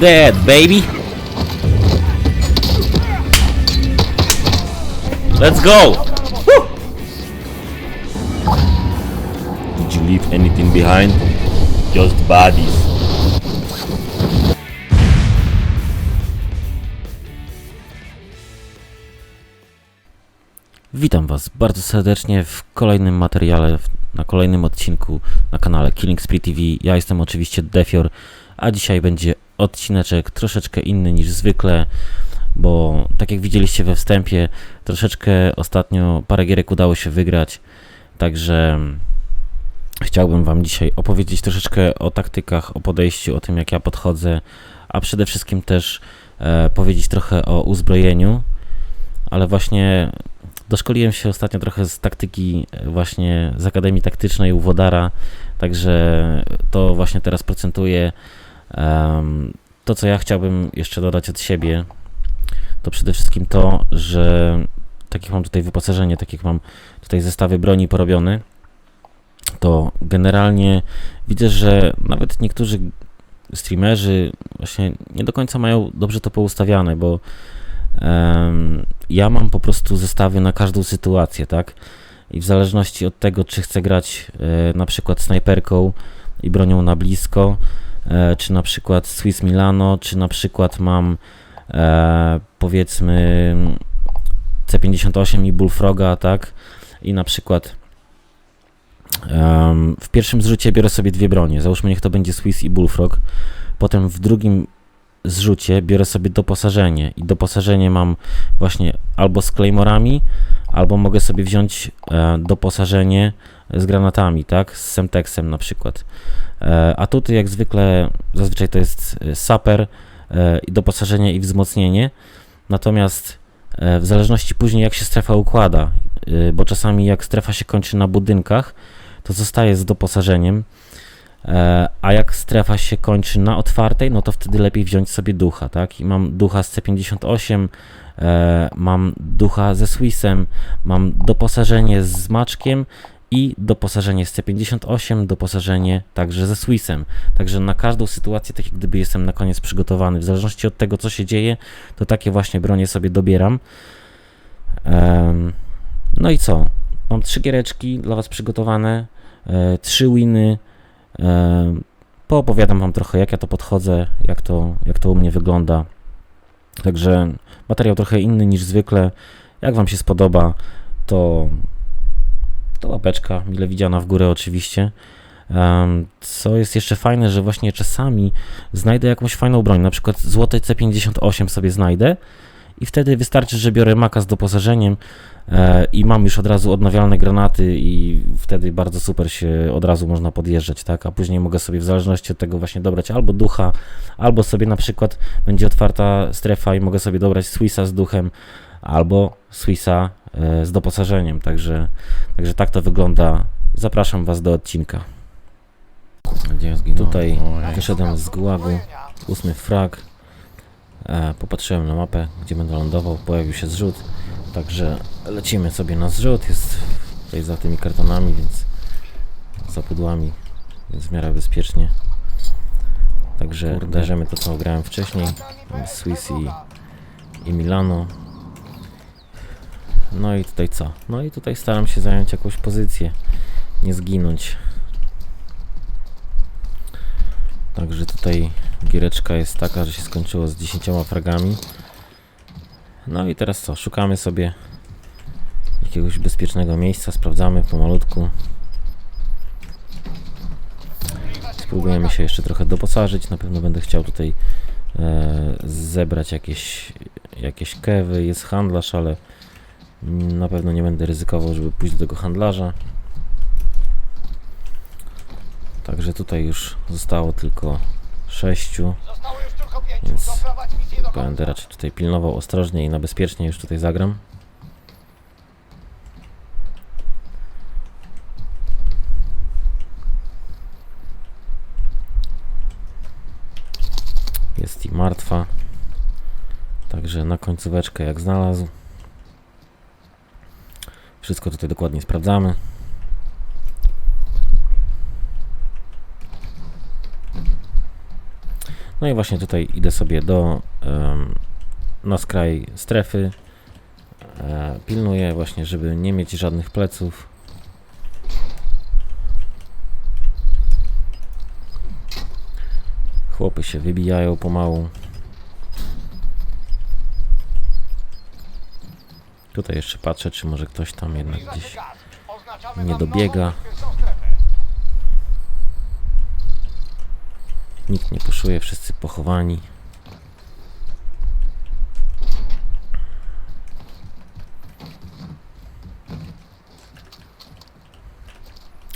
dead, baby. Let's go. Woo! Did you leave anything behind? Just bodies. Witam Was bardzo serdecznie w kolejnym materiale, na kolejnym odcinku na kanale Killing Spree TV. Ja jestem oczywiście Defior, a dzisiaj będzie odcineczek troszeczkę inny niż zwykle, bo tak jak widzieliście we wstępie, troszeczkę ostatnio parę gierek udało się wygrać, także chciałbym Wam dzisiaj opowiedzieć troszeczkę o taktykach, o podejściu, o tym jak ja podchodzę, a przede wszystkim też e, powiedzieć trochę o uzbrojeniu, ale właśnie Doszkoliłem się ostatnio trochę z taktyki e, właśnie z Akademii Taktycznej u Wodara, także to właśnie teraz procentuję. To, co ja chciałbym jeszcze dodać od siebie, to przede wszystkim to, że tak jak mam tutaj wyposażenie, tak jak mam tutaj zestawy broni porobione, to generalnie widzę, że nawet niektórzy streamerzy właśnie nie do końca mają dobrze to poustawiane, bo Em, ja mam po prostu zestawy na każdą sytuację, tak? I w zależności od tego, czy chcę grać e, na przykład snajperką i bronią na blisko, czy na przykład Swiss Milano, czy na przykład mam e, powiedzmy C58 i Bullfroga, tak? I na przykład w pierwszym zrzucie biorę sobie dwie bronie. Załóżmy, niech to będzie Swiss i Bullfrog. Potem w drugim zrzucie biorę sobie doposażenie i doposażenie mam właśnie albo z claymorami, albo mogę sobie wziąć e, doposażenie z granatami, tak, z Semtexem na przykład. E, a tutaj jak zwykle zazwyczaj to jest e, saper e, doposażenie i wzmocnienie, natomiast e, w zależności później jak się strefa układa, e, bo czasami jak strefa się kończy na budynkach, to zostaje z doposażeniem, A jak strefa się kończy na otwartej, no to wtedy lepiej wziąć sobie ducha, tak? I mam ducha z C58, e, mam ducha ze Swissem, mam doposażenie z maczkiem i doposażenie z C58, doposażenie także ze Swissem. Także na każdą sytuację, tak jak gdyby jestem na koniec przygotowany. W zależności od tego, co się dzieje, to takie właśnie bronie sobie dobieram. No i co? Mam trzy giereczki dla Was przygotowane, e, trzy winy, E, Poopowiadam Wam trochę, jak ja to podchodzę, jak to, jak to u mnie wygląda. Także materiał trochę inny niż zwykle. Jak Wam się spodoba, to, to łapeczka, mile widziana w górę oczywiście. Co jest jeszcze fajne, że właśnie czasami znajdę jakąś fajną broń, na przykład złote C58 sobie znajdę i wtedy wystarczy, że biorę maka z doposażeniem e, i mam już od razu odnawialne granaty i wtedy bardzo super się od razu można podjeżdżać, tak? A później mogę sobie w zależności od tego właśnie dobrać albo ducha, albo sobie na przykład będzie otwarta strefa i mogę sobie dobrać Swissa z duchem, albo Swissa e, z doposażeniem, także, także tak to wygląda. Zapraszam Was do odcinka. Gdzie? Tutaj wyszedłem z gułagu, ósmy frag. E, popatrzyłem na mapę, gdzie będę lądował, pojawił się zrzut. Także lecimy sobie na zrzut. Jest tutaj za tymi kartonami, więc za pudłami, więc w miarę bezpiecznie. Także Kurde. to, co grałem wcześniej. Swiss i, i Milano. No i tutaj co? No i tutaj staram się zająć jakąś pozycję, nie zginąć. Także tutaj giereczka jest taka, że się skończyło z 10 fragami. No i teraz co? Szukamy sobie jakiegoś bezpiecznego miejsca, sprawdzamy pomalutku. Spróbujemy się jeszcze trochę doposażyć. Na pewno będę chciał tutaj e, zebrać jakieś, jakieś kewy. Jest handlarz, ale na pewno nie będę ryzykował, żeby pójść do tego handlarza. Także tutaj już zostało tylko sześciu, więc będę raczej tutaj pilnował ostrożnie i na bezpiecznie już tutaj zagram. Jest i martwa. Także na końcóweczkę jak znalazł. Wszystko tutaj dokładnie sprawdzamy. No i właśnie tutaj idę sobie do na skraj strefy. E, pilnuję właśnie, żeby nie mieć żadnych pleców. Chłopy się wybijają pomału. Tutaj jeszcze patrzę, czy może ktoś tam jednak gdzieś nie dobiega. Nikt nie puszuje, wszyscy pochowani.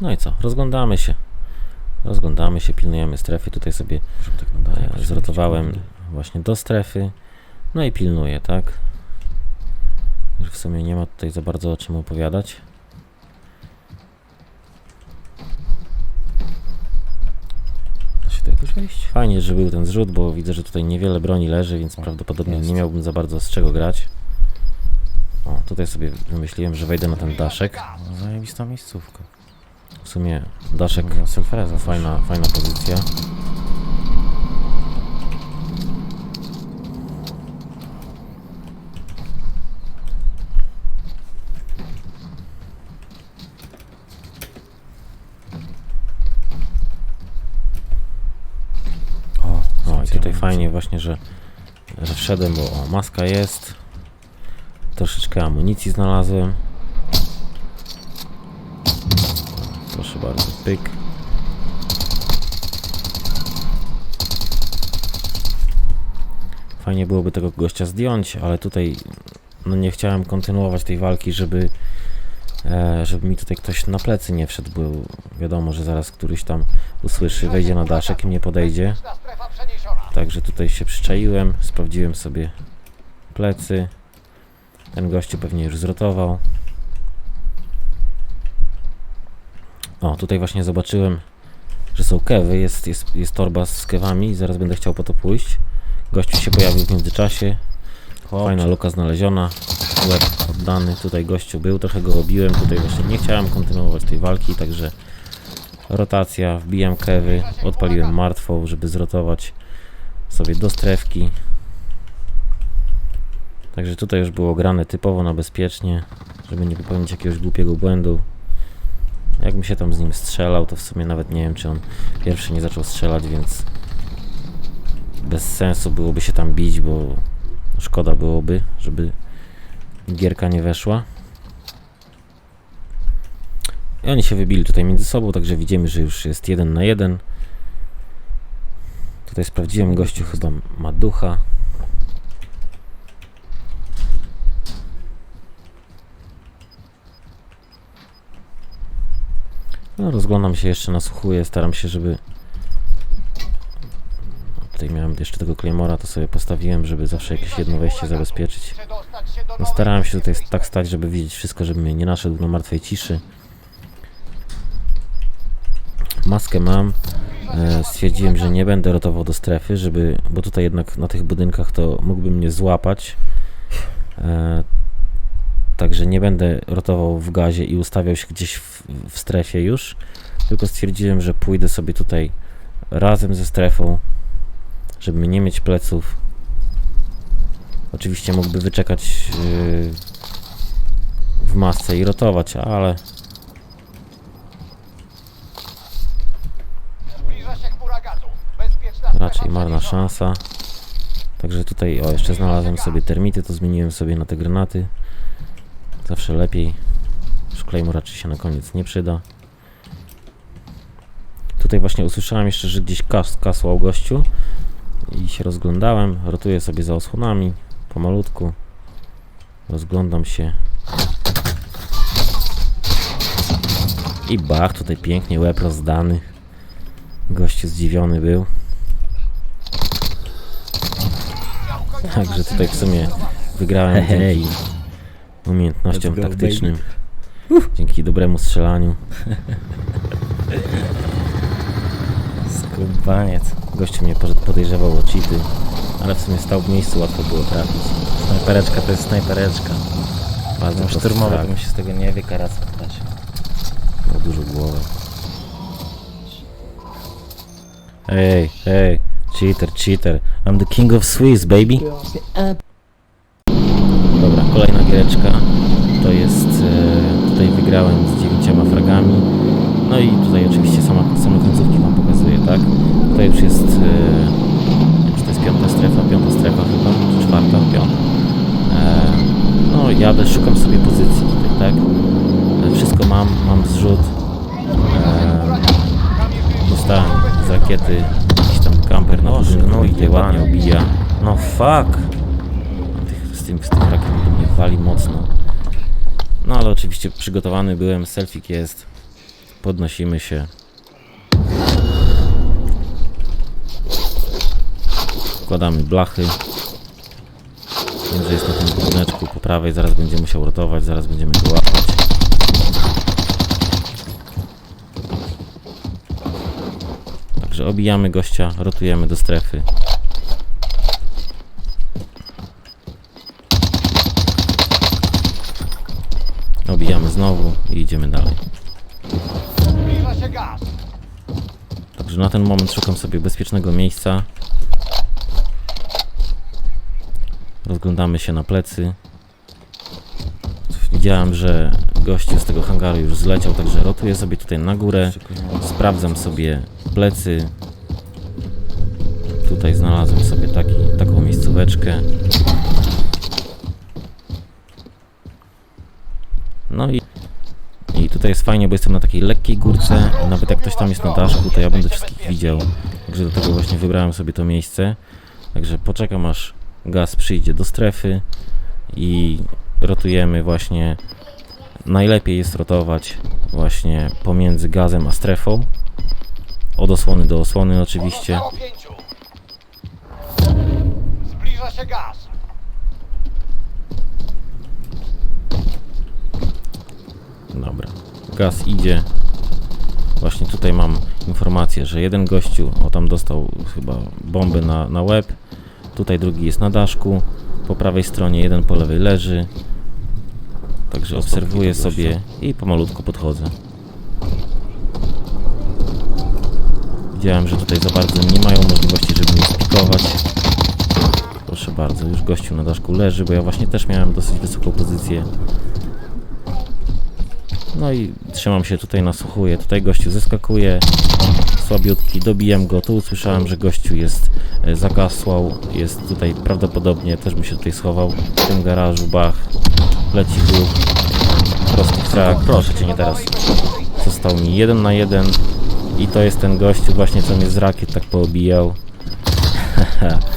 No i co? Rozglądamy się. Rozglądamy się, pilnujemy strefy. Tutaj sobie tak e, zrotowałem właśnie do strefy. No i pilnuję, tak? Już w sumie nie ma tutaj za bardzo o czym opowiadać. Fajnie, że był ten zrzut, bo widzę, że tutaj niewiele broni leży, więc prawdopodobnie jest. nie miałbym za bardzo z czego grać. O, tutaj sobie wymyśliłem, że wejdę na ten daszek. No, zajebista miejscówka. W sumie daszek, Selfreza. fajna, fajna pozycja. O, O, i więcej tutaj fajnie właśnie, że, że wszedłem, bo o, maska jest. Troszeczkę amunicji znalazłem. Proszę bardzo, pyk. Fajnie byłoby tego gościa zdjąć, ale tutaj no nie chciałem kontynuować tej walki, żeby e, żeby mi tutaj ktoś na plecy nie wszedł, bo wiadomo, że zaraz któryś tam usłyszy, wejdzie na daszek i mnie podejdzie. Także tutaj się przyczaiłem, sprawdziłem sobie plecy. Ten gościu pewnie już zrotował. O, tutaj właśnie zobaczyłem, że są kewy, jest, jest, jest torba z kewami zaraz będę chciał po to pójść. Gościu się pojawił w międzyczasie. Fajna luka znaleziona. Łeb oddany. Tutaj gościu był, trochę go obiłem. Tutaj właśnie nie chciałem kontynuować tej walki, także rotacja, wbijam kewy, odpaliłem martwą, żeby zrotować sobie do strefki. Także tutaj już było grane typowo na bezpiecznie, żeby nie popełnić jakiegoś głupiego błędu. Jakbym się tam z nim strzelał, to w sumie nawet nie wiem, czy on pierwszy nie zaczął strzelać, więc bez sensu byłoby się tam bić, bo szkoda byłoby, żeby gierka nie weszła. I oni się wybili tutaj między sobą, także widzimy, że już jest jeden na jeden. Tutaj sprawdziłem, gościu chyba ma ducha. No, rozglądam się jeszcze, nasłuchuję, staram się, żeby... No, Tutaj miałem jeszcze tego Claymora, to sobie postawiłem, żeby zawsze jakieś jedno wejście zabezpieczyć. No, starałem się tutaj tak stać, żeby widzieć wszystko, żeby mnie nie naszedł na martwej ciszy. Maskę mam. E, stwierdziłem, że nie będę rotował do strefy, żeby, bo tutaj jednak na tych budynkach to mógłby mnie złapać. E, także nie będę rotował w gazie i ustawiał się gdzieś w, w strefie już, tylko stwierdziłem, że pójdę sobie tutaj razem ze strefą, żeby nie mieć pleców. Oczywiście mógłby wyczekać yy, w masce i rotować, ale raczej marna szansa. Także tutaj, o, jeszcze znalazłem sobie termity, to zmieniłem sobie na te granaty. Zawsze lepiej. Już Claymore raczej się na koniec nie przyda. Tutaj właśnie usłyszałem jeszcze, że gdzieś kas, kasłał gościu. I się rozglądałem. Rotuję sobie za osłonami. Pomalutku. Rozglądam się. I bach, tutaj pięknie łeb rozdany. Gościu zdziwiony był. Także tutaj w sumie wygrałem Hej. dzięki umiejętnościom Let's go, taktycznym. Dzięki dobremu strzelaniu. Skubaniec. Gościu mnie podejrzewał o cheaty. Ale w sumie stał w miejscu, łatwo było trafić. Snajpereczka to jest snajpereczka. Bardzo Ten prosty szturmowy bym się z tego nie wykaracał też. Ma dużo głowę. Ej, ej, cheater, cheater. I'm the king of Swiss, baby. Dobra, kolejna giereczka. To jest, e, tutaj wygrałem z dziewięcioma fragami. No i tutaj oczywiście sama, same końcówki wam pokazuję, tak? Tutaj już jest, e, czy to jest piąta strefa, piąta strefa chyba, czy czwarta, piąta. E, no jadę, szukam sobie pozycji tutaj, tak? E, Wszystko mam, mam zrzut. E, dostałem z rakiety kamper na budynku no i tutaj jebany. ładnie obija. No fuck! Tych, z tym, z tym rakiem mnie wali mocno. No ale oczywiście przygotowany byłem, selfik jest. Podnosimy się. Wkładamy blachy. Wiem, że jest na tym budyneczku po prawej, zaraz będzie musiał rotować, zaraz będziemy go łapać. Także obijamy gościa, rotujemy do strefy. Obijamy znowu i idziemy dalej. Także na ten moment szukam sobie bezpiecznego miejsca. Rozglądamy się na plecy. Widziałem, że gościu z tego hangaru już zleciał, także rotuję sobie tutaj na górę. Sprawdzam sobie plecy. Tutaj znalazłem sobie taki, taką miejscóweczkę. No i, i tutaj jest fajnie, bo jestem na takiej lekkiej górce. Nawet jak ktoś tam jest na daszku, to ja będę wszystkich widział. Także tego właśnie wybrałem sobie to miejsce. Także poczekam aż gaz przyjdzie do strefy i rotujemy właśnie. Najlepiej jest rotować właśnie pomiędzy gazem a strefą. Od osłony do osłony oczywiście. Pozostało pięciu. Zbliża się gaz. Dobra. Gaz idzie. Właśnie tutaj mam informację, że jeden gościu, o tam dostał chyba bombę na, na łeb. Tutaj drugi jest na daszku. Po prawej stronie jeden po lewej leży. Także obserwuję sobie i pomalutku podchodzę. Widziałem, że tutaj za bardzo nie mają możliwości, żeby mnie spikować. Proszę bardzo, już gościu na daszku leży, bo ja właśnie też miałem dosyć wysoką pozycję. No i trzymam się tutaj, nasłuchuję. Tutaj gościu zeskakuje, słabiutki, dobijam go. Tu usłyszałem, że gościu jest e, zagasłał, jest tutaj prawdopodobnie, też by się tutaj schował w tym garażu, bach, leci tu, prosty frak, proszę cię, nie teraz. Został mi jeden na jeden i to jest ten gościu właśnie, co mnie z rakiet tak poobijał.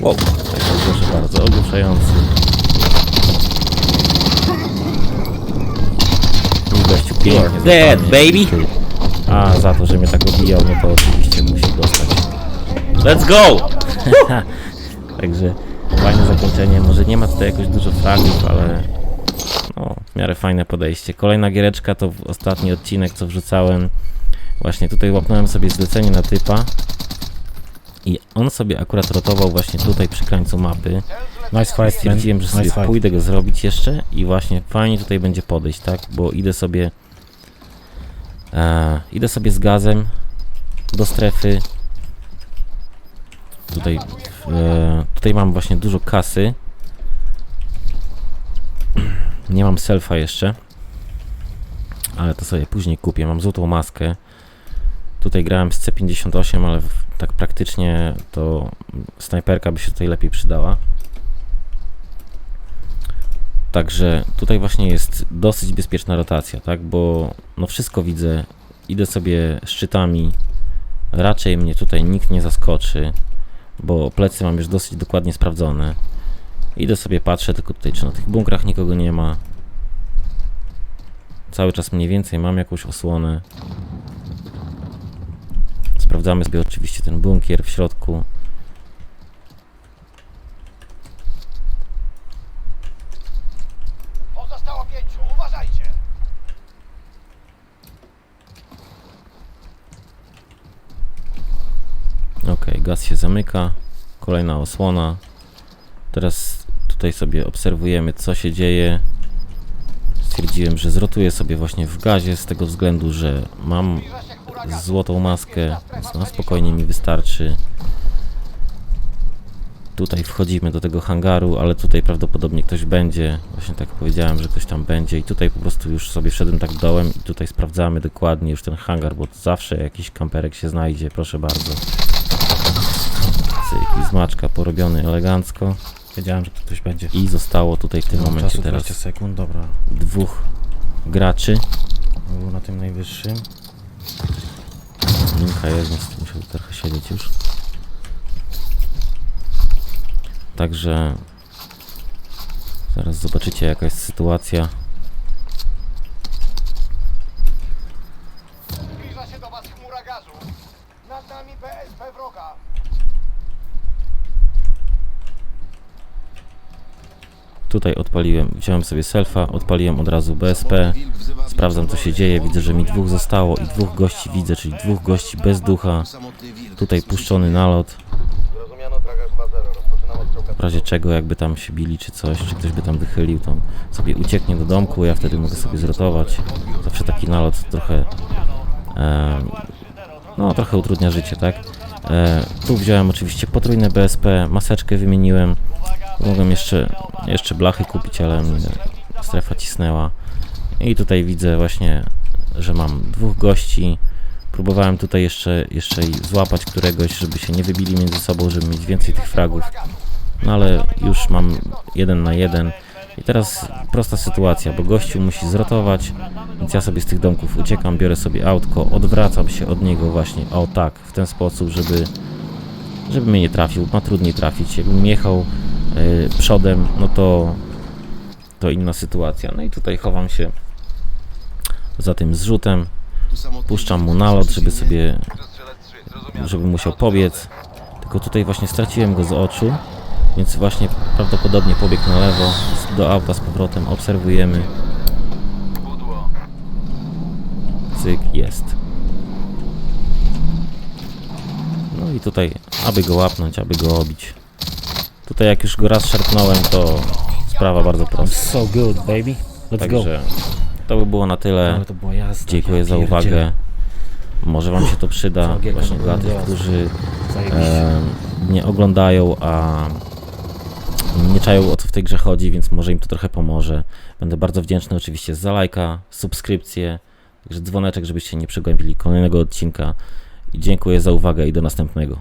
Wow, tak, proszę bardzo, ogłuszający. I gościu pięknie Dead, baby! A, za to, że mnie tak obijał, no to oczywiście musi dostać. Let's go! Także fajne zakończenie. Może nie ma tutaj jakoś dużo fragów, ale no, w miarę fajne podejście. Kolejna giereczka to ostatni odcinek, co wrzucałem. Właśnie tutaj łapnąłem sobie zlecenie na typa. I on sobie akurat rotował właśnie tutaj przy krańcu mapy. Nice fight. Stwierdziłem, że sobie Nice pójdę go zrobić jeszcze i właśnie fajnie tutaj będzie podejść, tak? Bo idę sobie e, idę sobie z gazem do strefy. Tutaj e, tutaj mam właśnie dużo kasy. Nie mam selfa jeszcze. Ale to sobie później kupię. Mam złotą maskę. Tutaj grałem z C58, ale tak praktycznie to snajperka by się tutaj lepiej przydała. Także tutaj właśnie jest dosyć bezpieczna rotacja, tak? Bo no wszystko widzę. Idę sobie szczytami. Raczej mnie tutaj nikt nie zaskoczy, bo plecy mam już dosyć dokładnie sprawdzone. Idę sobie patrzę tylko tutaj, czy na tych bunkrach nikogo nie ma. Cały czas mniej więcej mam jakąś osłonę. Sprawdzamy sobie oczywiście ten bunkier w środku. Pozostało pięciu. Uważajcie. Ok, gaz się zamyka. kolejna osłona. Teraz tutaj sobie obserwujemy, co się dzieje. Stwierdziłem, że zrotuję sobie właśnie w gazie z tego względu, że mam złotą maskę, więc na spokojnie mi wystarczy. Tutaj wchodzimy do tego hangaru, ale tutaj prawdopodobnie ktoś będzie. Właśnie tak powiedziałem, że ktoś tam będzie i tutaj po prostu już sobie wszedłem tak dołem i tutaj sprawdzamy dokładnie już ten hangar, bo zawsze jakiś kamperek się znajdzie, proszę bardzo. I zmaczka porobiony elegancko Wiedziałem, że tu ktoś będzie. i zostało tutaj w tym Mam momencie czasu teraz 20 sekund, dobra. dwóch graczy. Był na tym najwyższym. Linka jest, więc musiał trochę siedzieć już. Także zaraz zobaczycie jaka jest sytuacja. Zbliża się do was chmura gazu. Nad nami BSP wroga. Tutaj odpaliłem, wziąłem sobie selfa, odpaliłem od razu BSP. Sprawdzam co się dzieje, widzę, że mi dwóch zostało i dwóch gości widzę, czyli dwóch gości bez ducha. Tutaj puszczony nalot, Zrozumiano, tragarz 2-0. Rozpoczynam odstrzał w razie czego jakby tam się bili czy coś, czy ktoś by tam wychylił, to sobie ucieknie do domku, ja wtedy mogę sobie zrotować. Zawsze taki nalot trochę, e, no trochę utrudnia życie, tak? E, tu wziąłem oczywiście potrójne BSP, maseczkę wymieniłem, mogłem jeszcze, jeszcze blachy kupić, ale strefa cisnęła. I tutaj widzę właśnie, że mam dwóch gości. Próbowałem tutaj jeszcze, jeszcze złapać któregoś, żeby się nie wybili między sobą, żeby mieć więcej tych fragów. No ale już mam jeden na jeden. I teraz prosta sytuacja, bo gościu musi zrotować, więc ja sobie z tych domków uciekam, biorę sobie autko, odwracam się od niego właśnie, o tak, w ten sposób, żeby, żeby mnie nie trafił. Ma trudniej trafić. Jakbym jechał przodem, no to, to inna sytuacja. No i tutaj chowam się za tym zrzutem, puszczam mu nalot, żeby sobie, żeby musiał pobiec. Tylko tutaj właśnie straciłem go z oczu, więc właśnie prawdopodobnie pobiegł na lewo, do auta z powrotem, obserwujemy. Cyk, jest. No i tutaj, aby go łapnąć, aby go obić. Tutaj jak już go raz szarpnąłem, to sprawa bardzo prosta. So good, baby. Let's go. Także to by było na tyle. Ale to była jazda. Dziękuję ja za pierdzielę. uwagę. Może Wam się to przyda właśnie dla tych, którzy Zajebiście. e, nie oglądają, a nie czają o co w tej grze chodzi, więc może im to trochę pomoże. Będę bardzo wdzięczny oczywiście za lajka, subskrypcję, także dzwoneczek, żebyście nie przegłębili kolejnego odcinka. I dziękuję za uwagę i do następnego.